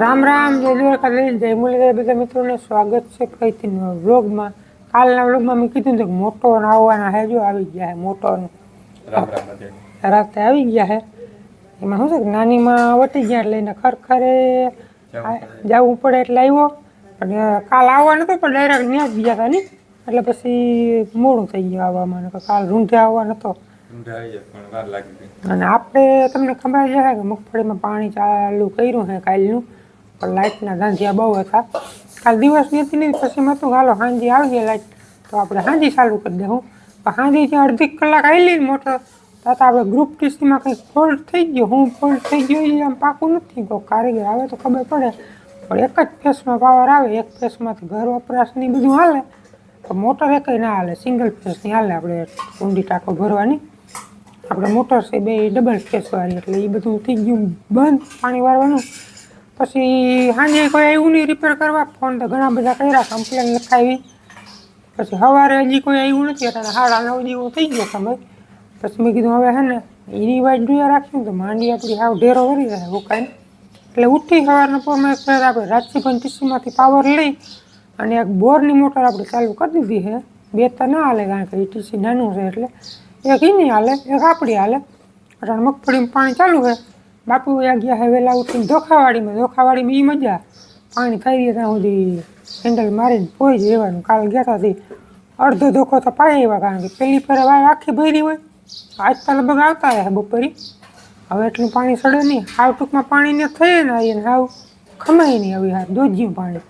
રામ રામ જય દ્વારકા લઈ જય મુરલીધર બધા મિત્રોને સ્વાગત છે ફરીથી વ્લોગમાં. કાલના વ્લોગમાં મેં કીધું હતું કે મોટો આવવાના હે જો આવી ગયા હે મોટો. રાતે આવી ગયા હે. એમાં શું છે કે નાનીમાં વટી ગયા એટલે એને ખરખરે જવું પડે. એટલે આવ્યો. અને કાલ આવવા નતો પણ ડાયરેક્ટ ત્યાં જ ગયા હતા ને. એટલે પછી મોડું થઈ ગયું આવવામાં કાલ રૂંઢે આવવા નતો. અને આપણે તમને ખબર છે કે મગફળીમાં પાણી ચાલુ કર્યું છે કાલનું. પણ લાઇટના ધાંધિયા બહુ હતા. કાલ દિવસ નથી નહીં પછી મેં તું હાલો, હાંજી આવજે લાઇટ તો આપણે હાંજી ચાલુ કરી દઉં પણ હાંજી ત્યાં અડધી કલાક આવી મોટર, તો આપણે ગ્રુપ ટીસીમાં કંઈક ફોલ્ટ થઈ ગયો. હું ફોલ્ટ થઈ ગયો એ આમ પાકું નથી તો કારીગર આવે તો ખબર પડે. પણ એક જ ફેસમાં પાવર આવે, એક ફેસમાંથી ઘર વપરાશની બધું હાલે. તો મોટર એકય ના હાલે. સિંગલ ફેસની હાલે આપણે ઊંડી ટાંકો ભરવાની. આપણે મોટર છે બે ડબલ ફેસવાળી એટલે એ બધું થઈ ગયું. બંધ પાણી વાળવાનું. પછી સાંજે કોઈ આવ્યું નહીં રિપેર કરવા. ફોન તો ઘણા બધા કર્યા કમ્પ્લેન લખાવી. પછી સવારે હજી કોઈ આવ્યું નથી, અત્યારે સાડા નવ જેવું થઈ ગયો સમય. પછી મેં કીધું, હવે હે ને એ રિવાજ જોયા રાખ્યું તો માંડી આપણી હાવ ઢેરો કરી જાય હુકાઈને એટલે ઉઠી સવારના પોરમાં એક આપણે રાજસીભાઈ ટીસીમાંથી પાવર લઈ અને એક બોરની મોટર આપણે ચાલુ કરી દીધી છે. બે તો ના હાલે કારણ કે ટીસી નાનું છે એટલે. એક એની હાલે, એક આપણી હાલે. એટલે મગફળીમાં પાણી ચાલુ છે. બાપુ વ્યા ગયા હવે વહેલા ઉઠીને ધોખાવાડીમાં ધોખાવાડીમાં એ મજા. પાણી ખાઈ ગયા ત્યાં સુધી હેન્ડલ મારીને પોઈ જ રહેવાનું. કાલ ગયા ત્યાંથી અડધો ધોખો તો પાઈ આવ્યા, કારણ કે પહેલી ફેર વાય આખી ભરી હોય. આજ તો લગભગ આવતા રહ્યા બપોરી. હવે એટલું પાણી સડે નહીં. હાવ ટૂંકમાં પાણી ને થઈ ને હાવ ખમાય નહીં હવે હાર દોજ્યું પાણી.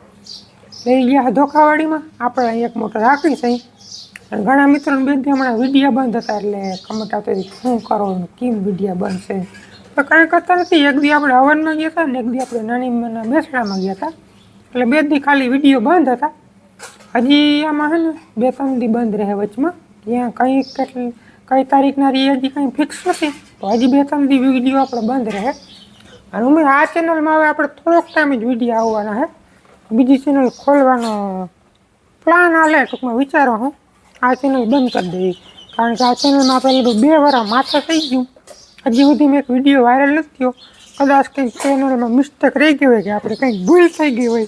લઈ ગયા ધોખાવાડીમાં. આપણે એક મોટર રાખી છે. અને ઘણા મિત્રોને બેનથી હમણાં વિડીયા બંધ હતા એટલે કમેન્ટ આવતી શું કરો કેમ વિડીયા બંધ છે? તો કાંઈ કરતા નથી. એક દી આપણે હવનમાં ગયા હતા ને એક દી આપણે નાની બેસણામાં ગયા હતા એટલે બે દી ખાલી વીડિયો બંધ હતા. હજી આમાં છે ને બે ત્રણ દી બંધ રહે વચમાં. ત્યાં કંઈ કેટલી, કઈ તારીખના રહી હજી કંઈ ફિક્સ નથી. તો હજી બે ત્રણ દી વીડિયો આપણે બંધ રહે. અને અમે આ ચેનલમાં હવે આપણે થોડોક ટાઈમ જ વીડિયો આવવાના છે બીજી ચેનલ ખોલવાનો પ્લાન હાલે, ટૂંકમાં વિચારો હું. આ ચેનલ બંધ કરી દઈએ. કારણ કે આ ચેનલમાં આપણે બે વાર માથે થઈ ગયું. હજી સુધી મેં એક વીડિયો વાયરલ નથી થયો. કદાચ કંઈક ચેનલમાં મિસ્ટેક રહી ગઈ હોય કે આપણે કંઈક ભૂલ થઈ ગઈ હોય,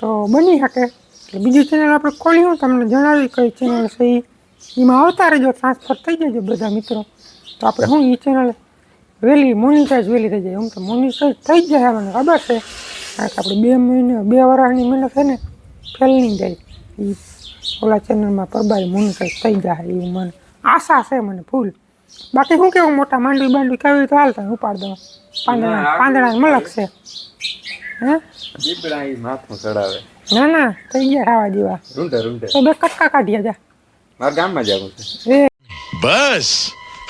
તો બની શકે. એટલે બીજી ચેનલ આપણે ખોલી હું તમને જણાવી કઈ ચેનલ છે એમાં આવતા રહેજો ટ્રાન્સફર થઈ જજો બધા મિત્રો, તો આપણે હું એ ચેનલ વહેલી મોનિટાઈઝ વહેલી થઈ જાય. હું તો મોનિટાઈઝ થઈ જ જાય, મને ખબર છે. કારણ કે આપણે બે મહિને, બે વર્ષની મહેનત છે ને ફેલ નહીં જાય. એ ઓલા ચેનલમાં પરબારી મોનિટાઈઝ થઈ જાય એવું મને આશા છે, મને ફૂલ. બાકી શું કેવું મોટા માંડવી બાંડવી કાવી તો હાલતા ઉપાડ દો પાંદડા પાંદડા મલક છે. હે? ચડાવે. ના ના થઈ ગયા ખાવા જેવા. તો બે કટકા કાઢ્યા જા. માર ગામમાં જાવું છે. બસ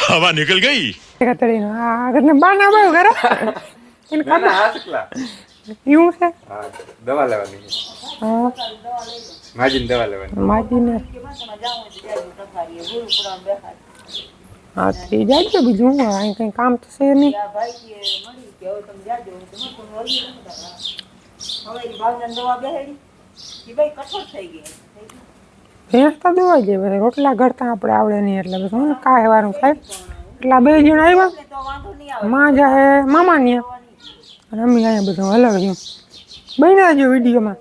હવા નીકળ ગઈ. કતરીનો આ કતને બાના બાવ કરો એને કાઢો એવું છે? દવા લેવાની હા. માજીને દવા લેવાની. માજીને. હા થઈ જાય છે બીજું હું અહીં કંઈ કામ તો છે નહીં ભેંસ તો દોવાઈ જાય પછી રોટલા ઘડતા આપણે આવડે નહીં એટલે પછી હું કાંઈ વારું થાય એટલા બે જણ આવ્યા માં જાહે મામા ત્યાં અને અમે અહીંયા બધું હલાવ્યું બન્યા જો વિડીયોમાં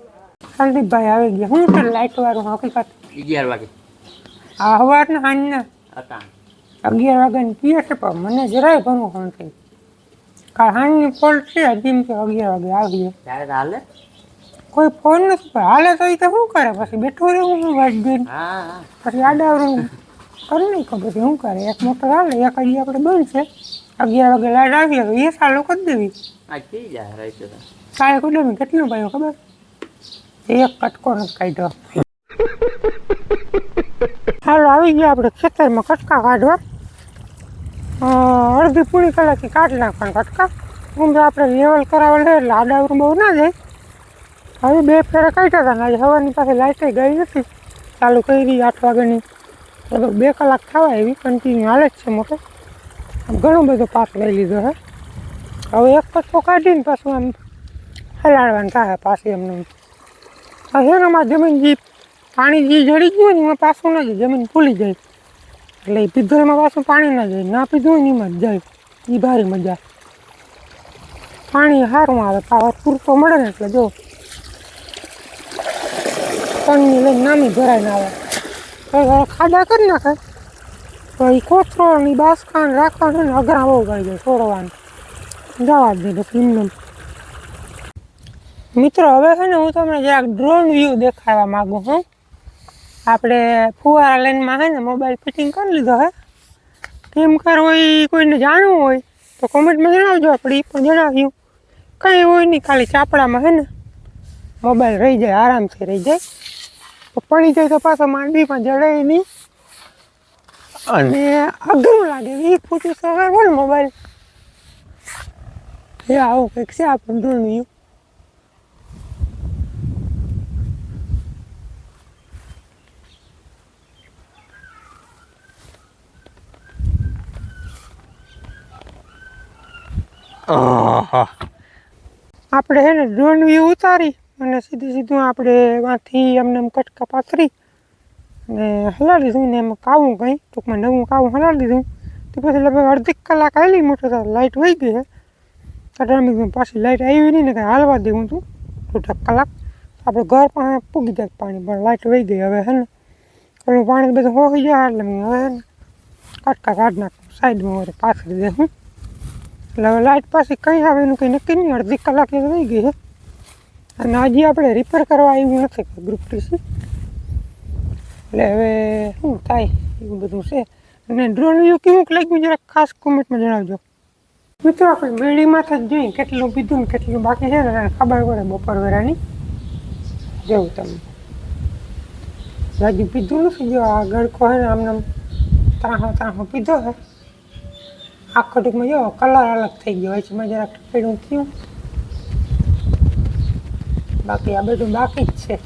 સંદીપભાઈ આવી ગયા હું તો લાઇટ વાળું હકીકત અગિયાર વાગે આ સવારના સાંજના હતા અગિયાર વાગ્યાની પીએ છે પણ મને જરાય ભરવું ફોન થઈ કાલ સાંજની ફોલ્ટ છે હજી કે અગિયાર વાગે આવીએ. ત્યારે હાલે? કોઈ ફોન નથી પણ હાલે તો એ તો શું કરે? પછી બેઠું રહેવું હું વાટ જોઈને પછી આડાવરું કરી નહીં ખબર પછી શું કરે? એક મોટર હાલે એક હજી આપણે બંધ છે. અગિયાર વાગે લાઈટ આવીએ તો એ સારું કરી દેવી. કાલે કુડમી કેટલું પાયું ખબર? એક કટકો નથી કાઢ્યો. હાલો આવી ગયા આપણે ખેતરમાં કટકા કાઢવા. અડધી પૂરી કલાકથી કાઢી નાખવાનું કટકા ઊંધો આપણે લેવલ કરાવવા લે એટલે આડાવરું બહુ ના જાય. હવે બે ફેરા કાઢ્યા હતા ને આજે સવારની પાસે લાઇટે ગઈ નથી. ચાલુ કરી આઠ વાગ્યાની. લગભગ બે કલાક થવા એવી કન્ટિન્યુ હાલે જ છે મોટો. ઘણો બધો પાક લઈ લીધો હે. હવે એક કટકો કાઢીને પાછું આમ હલાડવાનું થાય પાછી એમને. હવે એનામાં જમીન જે પાણી જે જડી ગયું ને એમાં પાછું નથી જમીન ફૂલી જાય. એટલે એ પીધલમાં પાછું પાણી ના જાય. ના પીધું ને એમાં જાય. એ ભારી મજા પાણી સારું આવે. પાવર પૂરતો મળે ને એટલે જો. પાણી લઈને નામી ભરાઈને આવે. હવે ખાડા કરી નાખે તો એ કોથરો ને ઈ બાસકા ને રાખવાનું ને અઘરા બહુ કરી જાય છોડવાનું. જવા જ દે પછી મિત્રો, હવે છે ને હું તમને જરાક ડ્રોન વ્યૂ દેખાડવા માંગુ છું. આપણે ફુવારા લાઈનમાં છે ને મોબાઈલ ફિટિંગ કરી લીધો હે. કેમ કરવો એ કોઈને જાણવું હોય તો કોમેન્ટમાં જણાવજો આપણે એ પણ જણાવ્યું. કંઈ હોય નહીં, ખાલી ચાપડામાં હે ને મોબાઈલ રહી જાય, આરામથી રહી જાય. તો પડી જાય તો પાછો માંડવીમાં જડાય નહીં. અને અઘરું લાગે, વીસ ફૂટી સવાર ને મોબાઈલ એ આવું કંઈક છે આપણું ડ્રોન આપણે છે ને ડ્રોન વ્યૂ ઉતારી અને સીધું સીધું આપણે વાંથી એમને એમ કટકા પાથરી અને હલાવી દીધું ને એમ કાવું કંઈ. ટૂંકમાં નવું કાવું હલાવી દીધું. તો પછી લગભગ અડધી કલાક આવેલી મોટો તો લાઇટ વહી ગઈ છે તો પાછી લાઇટ આવી નહીં ને કંઈ હાલવા દેવું હતું દોઢ કલાક. આપણે ઘર પણ પૂગી જાય પાણી, પણ લાઇટ વહી ગઈ હવે હે ને. પેલું પાણી બધું હોઈ જાય એટલે હવે હે ને કટકા કાઢ નાખું. સાઈડમાં પાથરી દે હું. એટલે લાઇટ પાસે કંઈ આવે એનું કંઈ નક્કી નહીં. અડધી કલાક એ થઈ ગઈ છે અને હજી આપણે રિપેર કરવા આવ્યું નથી ગ્રુપ ટીસી એટલે હવે શું થાય? એવું બધું છે. અને ડ્રોન વ્યૂ કેવું લાગ્યું? જરાક ખાસ કોમેન્ટમાં જણાવજો. મિત્રો, આપણે મેળીમાંથી જ જોઈએ કેટલું પીધું ને કેટલું બાકી છે ને ખબર પડે બપોર વેરાની. જેવું તમે. હજી પીધું નથી. જો આ ગળખો છે ને આમને આમ ત્રાહો ત્રાહો પીધો છે આખો ટૂંકમાં જો કલર અલગ થઈ ગયો વચમાં જરાક ટકેડું થયું. બાકી આ બધું બાકી જ છે.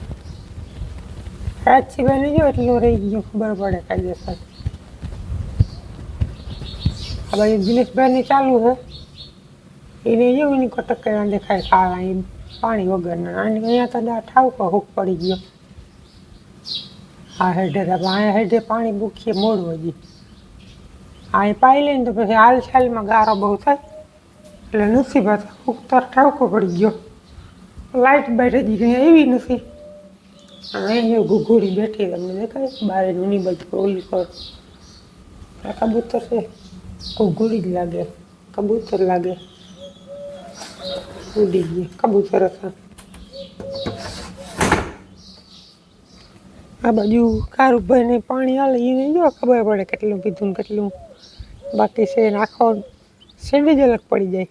રાજસીભાઈને જો એટલું રહી ગયું, ખબર પડે કાયદેસર. આ બાજુ દિનેશભાઈની ચાલુ છે એને જેવું એની કટક દેખાય કાળા એ પાણી વગરના. આની અહીંયા તો દા ઠાવકો હુક પડી ગયો. આ હેઠે અહીંયા હેઠે પાણી બુખીએ મોડું હજી અહીં પાઈ લઈને તો પછી હાલ છાલમાં ગારો બહુ થાય. એટલે નસીબ પાછા. ઉતર ઠાવકો પડી ગયો. લાઇટ બાઇટ હજી કંઈ એવી નથી. અહીંયા ઘૂઘોડી બેઠી તમને દેખાય? બારે જૂની બાજુ ઓલી પર. આ કબૂતર છે. ઘૂઘોડી જ લાગે. કબૂતર લાગે. ઉડી ગઈ કબૂતર હતા આ બાજુ કારુભાઈને પાણી હાલે એને જો ખબર પડે કેટલું પીધું કેટલું. બાકી છે એને આખો સેન્ડવિચ અલગ પડી જાય.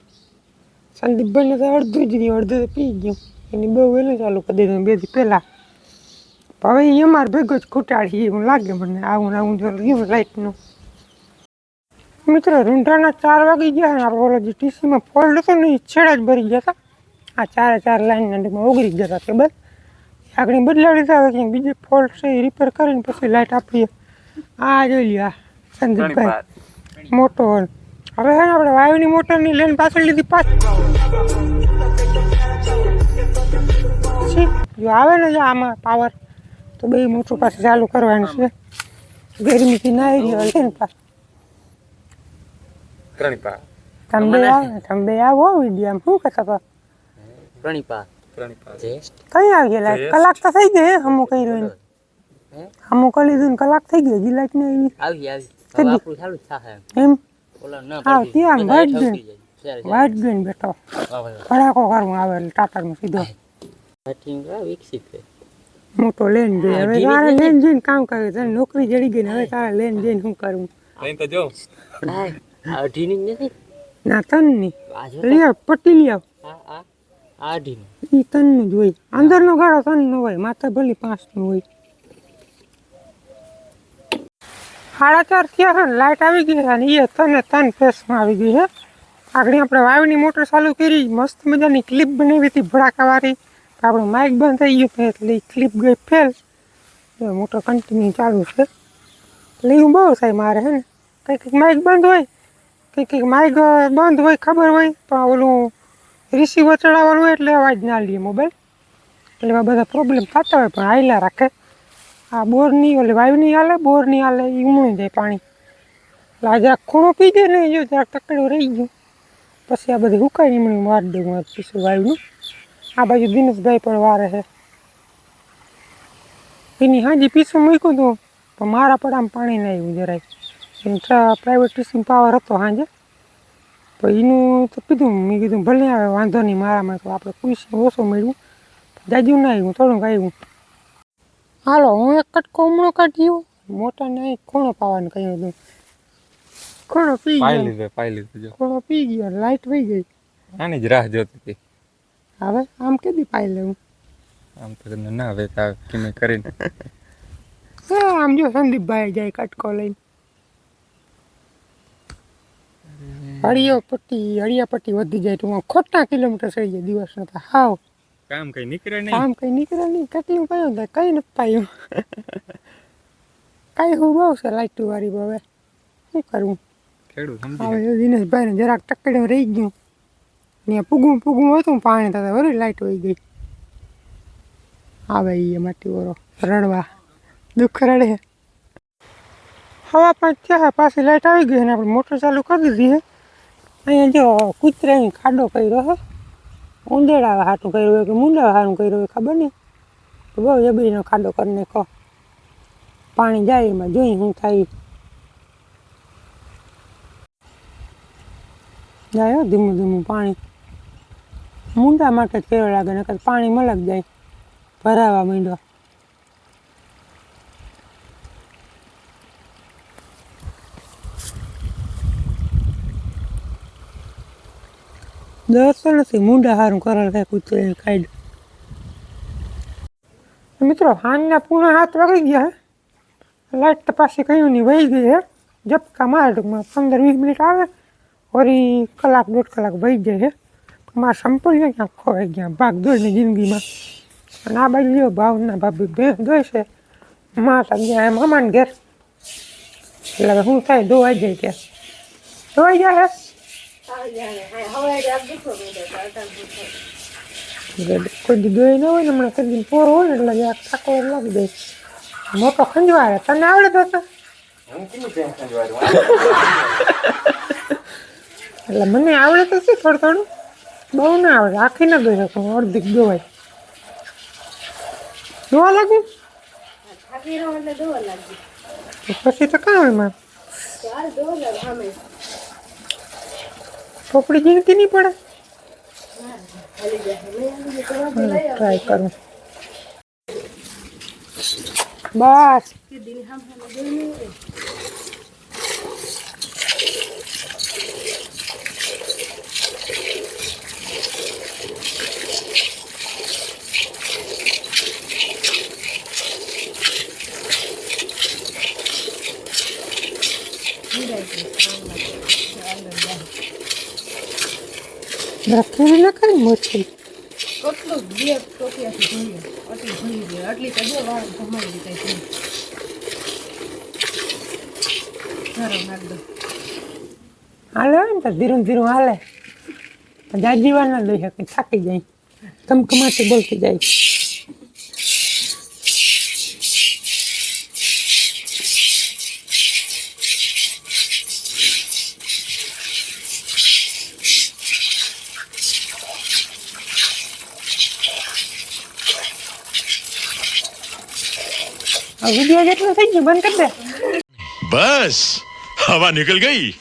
સંદીપભાઈને તો અડધું જ નહીં અડધું તો પી ગયું. એની બહુ વહેલું ચાલુ કરી દીધું, બે દી પહેલાં. હવે એ અમારે ભેગો જ ખૂટાડી, એવું લાગે મને, આવું આવું જો રહ્યું લાઇટનું મિત્રો, રૂંઢાના ચાર વાગી ગયા ને આપણે ઓલો જે ટીસીમાં ફોલ્ડ હતો ને એ છેડા જ ભરી ગયા હતા. આ ચારે ચાર લાઈનના ડીમાં ઓગળી ગયા હતા કેબલ. આગળ બદલાવી દીધા હવે બીજે ફોલ્ટ છે એ રિપેર કરીને પછી લાઇટ આપીએ. આ જોઈ લ્યો સંદીપભાઈ. મોટો હોલ હવે હે ને આપણે વાયુની મોટરની લેન પાછળ લીધી પાછી. જો આવે ને જો આમાં પાવર તો બે મોટર પાસે ચાલુ કરવાનું છે. ગરમીથી ના આવી ગયો છે ને પાછું. તમે બે આવો તમે બે આવો વીડિયો શું કહેતા હતા? પ્રણીપા. કઈ આવી ગયા લાઈટ કલાક તો થઈ ગઈ હે હમું કઈ રહ્યો હે? કરી લીધું ને કલાક થઈ ગઈ હજી લાઈટ નહીં આવી. આવી? હવે આપણું જ થાશે એમ. ન હા. ત્યાં વાઈટ જાય. વાઈટ વાહ, વાહ. ભડાકો કરવું આવે એટલે ટાટામાં સીધો. છે. મોટો લેન જોઈએ હા, હવે તારે. લેન જઈને કામ કર્યું તને નોકરી જડી ગઈ ને હવે તારે લેન જઈને શું કરવું અહીં તો જો. આ આ અઢીની નથી? ના તનની. તન પટ્ટી લઈ આવ. આ આ અઢીનું. તનનું જ હોય. અંદરનો ગાળો તનનો હોય. માથે ભલી પાંચ પાંચનું હોય. સાડા ચાર ને લાઇટ આવી ગઈ અને એ તને તન ફેસમાં આવી ગઈ છે. આગળ આપણે વાવની મોટર ચાલુ કરી, મસ્ત મજાની ક્લિપ બનાવી હતી ભડાકાવાળી. આપણું માઇક બંધ થઈ ગયું એટલે એ ક્લિપ ગઈ ફેલ મોટર કન્ટિન્યુ ચાલુ છે. એટલે એવું બહુ થાય મારે હે ને. કંઈક કંઈક માઇક બંધ હોય, કંઈક કંઈક માઇક બંધ હોય, ખબર હોય પણ ઓલું રિસીવર ચડાવવાનું હોય એટલે અવાજ ના લે મોબાઈલ એટલે એવા બધા પ્રોબ્લેમ થતા હોય, પણ હાઈલા રાખે. આ બોરની વાયુ નહીં હાલે નહીં હાલે એ ઉમળી જાય પાણી. એટલે આ જરાક ખૂણો પી જાય ને જો જરાક તકડો રહી ગયો. પછી આ બધી હુકાઈ એમણે વાર દઉં આ પીસું વાયુનું. આ બાજુ દિનેશભાઈ પણ વારે છે. એની હાજી પીસું મૂક્યું હતું પણ મારા પડામાં પાણી ના આવ્યું જરાય. પ્રાઇવેટ ટીચિંગ પાવર હતો હાજે. તો એનું તો કીધું, મેં કીધું ભલે આવે વાંધો નહીં મારામાં, તો આપણે પીસું ઓછું મળ્યું. જાજુ ના આવ્યું, થોડુંક આવ્યું. હાલો હું એક કટકો હમણો કાઢ્યો. મોટા ને ખૂણો પાવાનું કહ્યું હતું. ખૂણો પી પાઈ લીધો પાઈ લીધું જો. ખૂણો પી ગયો લાઈટ વહી ગઈ. આની જ રાહ જોતી હતી. હવે આમ કેદી પાઈ લેવું? આમ તો તમને ના હવે તાવ કિમે કરીને હા આમ જો સંદીપભાઈ જાય કટકો લઈને. હળિયો પટ્ટી હળિયા પટ્ટી વધી જાય તો ખોટા કિલોમીટર થઈ જાય દિવસ તો હાવ. કામ કઈ નીકળે નહીં. કામ કઈ નીકળે નહીં. કેટલું પાયું થાય કઈ નથી પાયું. કઈ હું બહુ છે લાઈટ વાળી હવે. શું કરવું ખેડૂત સમજી હવે દિનેશભાઈને જરાક ટકડે રહી ગયું. ને પૂગું પૂગું હતું પાણી થતા વળી લાઈટ વહી ગઈ. આવે એ માટી ઓરો. રડવા. દુઃખ રડે. હવા પાંચ ત્યાં પાછી લાઈટ આવી ગઈ અને આપણે મોટર ચાલુ કરી દીધી અહીંયા જો કૂતરાની ખાડો કર્યો છે ઉંદેડા હાથું કર્યું હોય કે મુંડા હારું કર્યું હોય, ખબર નહીં. તો બહુ જબરીનો ખાડો કરી નાખો પાણી જાય એમાં, જોઈ શું થાય. જાય ધીમું ધીમું પાણી. મુંડા માટે જ કેવો લાગે, નકર પાણી મલક જાય. ભરાવા માંડ્યો. તો નથી, મુંડા સારું કરેલ થાય કૂતરે કાઢ મિત્રો, હાનના પૂણા હાથ વાગી ગયા હે. લાઈટ તો પાછી કયું નહીં, વહી ગઈ હે. ઝપકા મારે ટૂંકમાં પંદર વીસ મિનિટ આવે, વળી કલાક દોઢ કલાક વહી જાય હે. મારા સંપૂર્ણ ક્યાંક ખોવાઈ ગયા, ભાગ દોડની જિંદગીમાં. અને આ બાજુ લ્યો ભાવના ભાભી ભેંસ દોય છે. માતા ગયા એમ અમાન ઘેર. એટલે હવે શું થાય, ધોવાઈ જાય ત્યાં ધોવાઈ જાય કોઈ દી ન હોય ને હમણાં કદી પોરો હોય ને એટલે જરાક લાગી દે મોટો ખંજવાળે તને આવડે તો એટલે મને આવડે તો છે થોડું થોડું બહુ ના આવડે આખી ના દોઈ શકું અડધી દોવાય જોવા લાગ્યું પછી તો કાં હોય માં ચોપડી નહીં પડે. ટ્રાય કરું. બસ. રાખેલી ના કરી મોટી કેટલું બે ટોપિયાથી જોઈએ. આટલી ભરી દે આટલી તો જો વાળ ધમાઈ રીતે થઈ ધરો નાખ દો. હાલે ને તો ધીરું ધીરું હાલે. જાજી વાર ના દઈ શકે થાકી જાય. કમકમાટી બોલતી જાય. વીડિયો જેટલું થઈ ગયું બંધ કરી દે. બસ હવા નીકળ ગઈ.